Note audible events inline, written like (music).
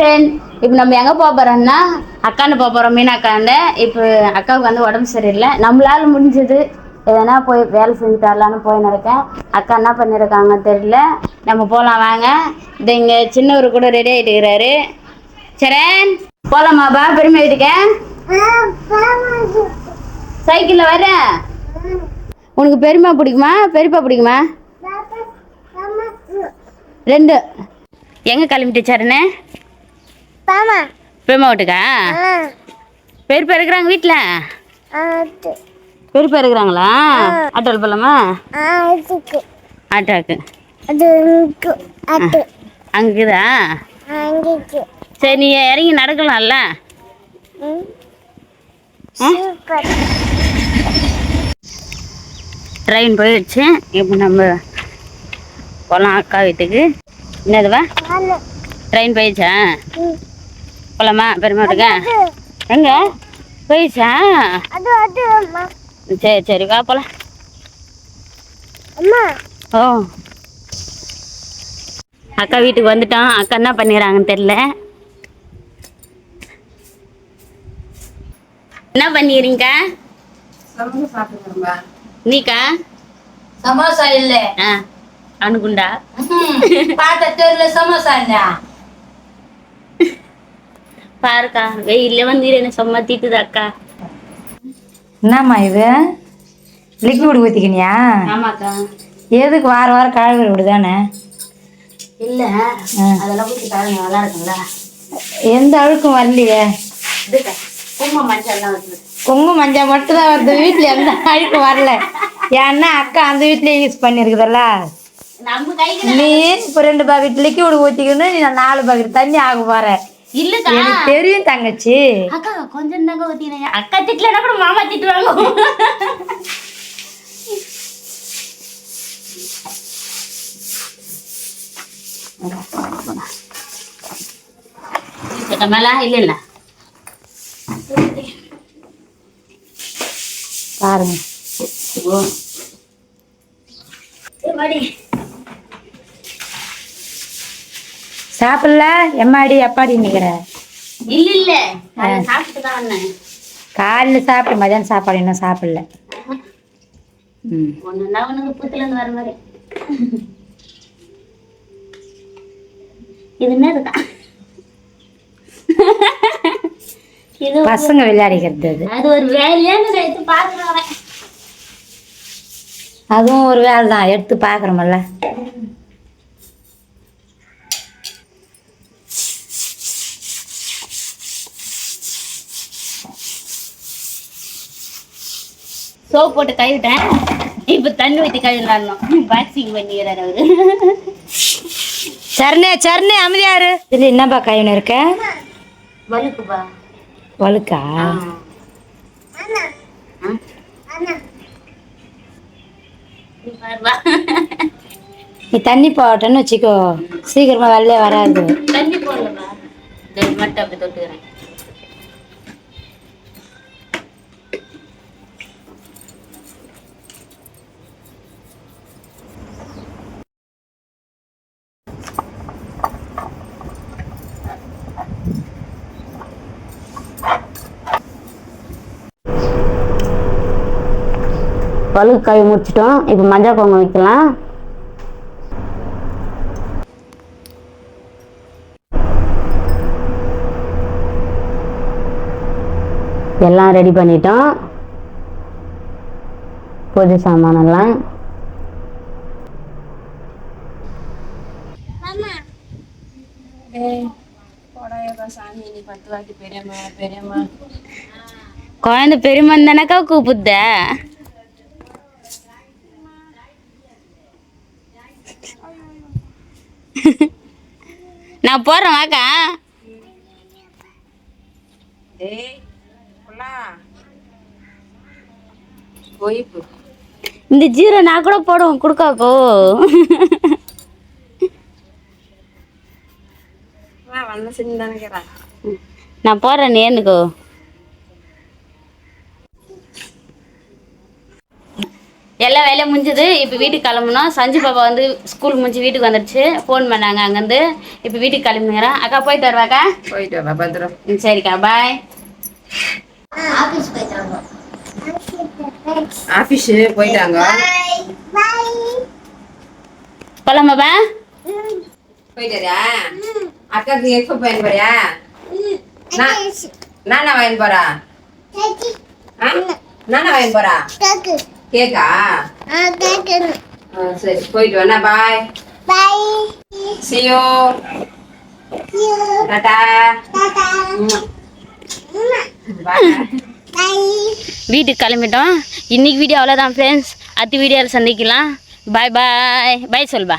Friend இப்போ நம்ம எங்கே போக போகிறோம்னா அக்காண்டு போக போகிறோம் மீனா அக்காண்ட இப்போ அக்காவுக்கு வந்து உடம்பு சரியில்லை. நம்மளால முடிஞ்சது எதனா போய் வேலை செஞ்சுட்டு வரலான்னு போயின்னு இருக்கேன். அக்கா என்ன பண்ணியிருக்காங்க தெரியல. நம்ம போகலாம் வாங்க. இது இங்கே சின்னவர் கூட ரெடி ஆகிட்டு இருக்கிறாரு சரண் போகலாமாப்பா பெருமை வீட்டுக்கு. சைக்கிளில் வரேன் உனக்கு பெருமை பிடிக்குமா? பெரியப்பா பிடிக்குமா? ரெண்டு. எங்கே கிளம்பிட்டு சரணே? பெருமா வீட்டுக்கா? பெரியப்பா இருக்கிறாங்க வீட்டில் பெரியப்பா இருக்கிறாங்களா? ஆட்டோவில் போகலாமா ஆட்டோக்கு அங்குதா சரி நீ இறங்கி நடக்கலாம்ல? ட்ரெயின் போயிடுச்சு. இப்போ நம்ம போகலாம் அக்கா வீட்டுக்கு. என்னதுவா? ட்ரெயின் போயிடுச்சா? போகலாமா பெருமா வீட்டுக்கா எங்க? போயிடுச்சா? சரி சரி வா போகலாம் ஓ. அக்கா வீட்டுக்கு வந்துட்டோம். அக்கா என்ன பண்ணிடுறாங்கன்னு தெரியல. என்ன பண்ணிடுறீங்க நீக்கா? சமோசா இல்ல. அணுகுண்டா பார்த்த தெருல சமோசா இல்ல பாருக்கா வெயில்ல வந்து என்ன சும்மா தீட்டுது அக்கா. என்னம்மா இது? லிக்விட் ஊற்றிக்கினியா ஆமாக்கா. எதுக்கு வார வாரம் கழுவி விடுதானே? இல்ல அதெல்லாம் ஊற்றி பாருங்க நல்லா இருக்குங்களா எந்த அழுக்கும் வரலையே? குங்கும மஞ்சள்லாம் வருது. குங்குமம் மஞ்சள் மட்டும் தான் வருது வீட்டில் எந்த அழுக்கும் வரல. ஏன்னா அக்கா அந்த வீட்லயே யூஸ் பண்ணியிருக்குதல்ல. நீ இப்போ ரெண்டு பாக்கெட் லிக்விட் ஊற்றிக்கணும் நீ நாலு பாக்கெட் தண்ணி ஆக போற. இல்லக்கா. எனக்கு தெரியும் தங்கச்சி. அக்கா கொஞ்சம் தாங்க ஊத்தினீங்க அக்கா திட்டலன்னா கூட மாமா திட்டுவாங்க. இல்ல இல்ல பாருங்க ஓ மடி சாப்பிடல? எம்மாடி எப்பாடி நிற்கிற இல்ல இல்ல சாப்பிட்டு தான் வந்தேன். காலையில் சாப்பிட்டு மதியானம் சாப்பாடு இன்னும் சாப்பிடல. ம். ஒண்ணுன்னா ஒண்ணுக்கு புத்துல இருந்து வர மாதிரி. இது என்னதுக்கா இது பசங்க விளையாடிக்கிறது அது. அது ஒரு வேலையான்னு எடுத்து அதுவும் ஒரு வேலை தான் எடுத்து பார்க்குறோமல்ல. சோப் போட்டு கழுவிட்டேன். இப்ப தண்ணி ஊற்றி கழுவிடணும் பாக்ஸிங் பண்ணிடுறாரு அவரு. சரணே சரணே அமைதியாரு இது என்னப்பா கையின இருக்க? வலுக்குப்பா வழுக்கா? நீ தண்ணி போட்டேன்னு வச்சுக்கோ. சீக்கிரமா வெளில வராது. தண்ணி போடலப்பா. மட்டும் அப்படி தொட்டுக்கிறேன். பழுக்கு கழுவி முடிச்சிட்டோம். இப்போ மஞ்சள் குங்குமம் வைக்கலாம். எல்லாம் ரெடி பண்ணிட்டோம். பூஜை சாமானெல்லாம். குழந்தை பெரியம்மன் தானக்கா கூப்பிடுத (laughs) நான் போறேன் வாக்கா. இந்த ஜீரோ நான் கூட போடுவேன் கொடுக்காக்கோ. நான் போறேன் நேனுக்கோ எல்லா வேலையும் முடிஞ்சது. இப்போ வீட்டுக்கு கிளம்பணும் சஞ்சு பாப்பா வந்து ஸ்கூல் முடிஞ்சு வீட்டுக்கு வந்துடுச்சு ஃபோன் பண்ணாங்க அங்கேருந்து. இப்போ வீட்டுக்கு கிளம்புங்கிறேன். அக்கா போயிட்டு வருவாக்கா? போயிட்டு வா பத்திரம். சரிக்கா பாய் ஆபீஸ் போயிட்டாங்க. ஆபீஸ் போயிட்டாங்க போலாமாப்பா போயிட்டாரா அக்காக்கு எப்போ பயன் போறியா நான் நானா வாங்கி போறா? நானா வாங்கி போறா? கேக்கா? சரி போயிட்டு வாண்ணா பாய் See you. டாடா. பாய் வீட்டுக்கு கிளம்பிட்டோம். இன்னைக்கு வீடியோ அவ்வளோதான் ஃப்ரெண்ட்ஸ் அடுத்த வீடியோவில் சந்திக்கலாம். பாய் பாய் பாய் சொல்பா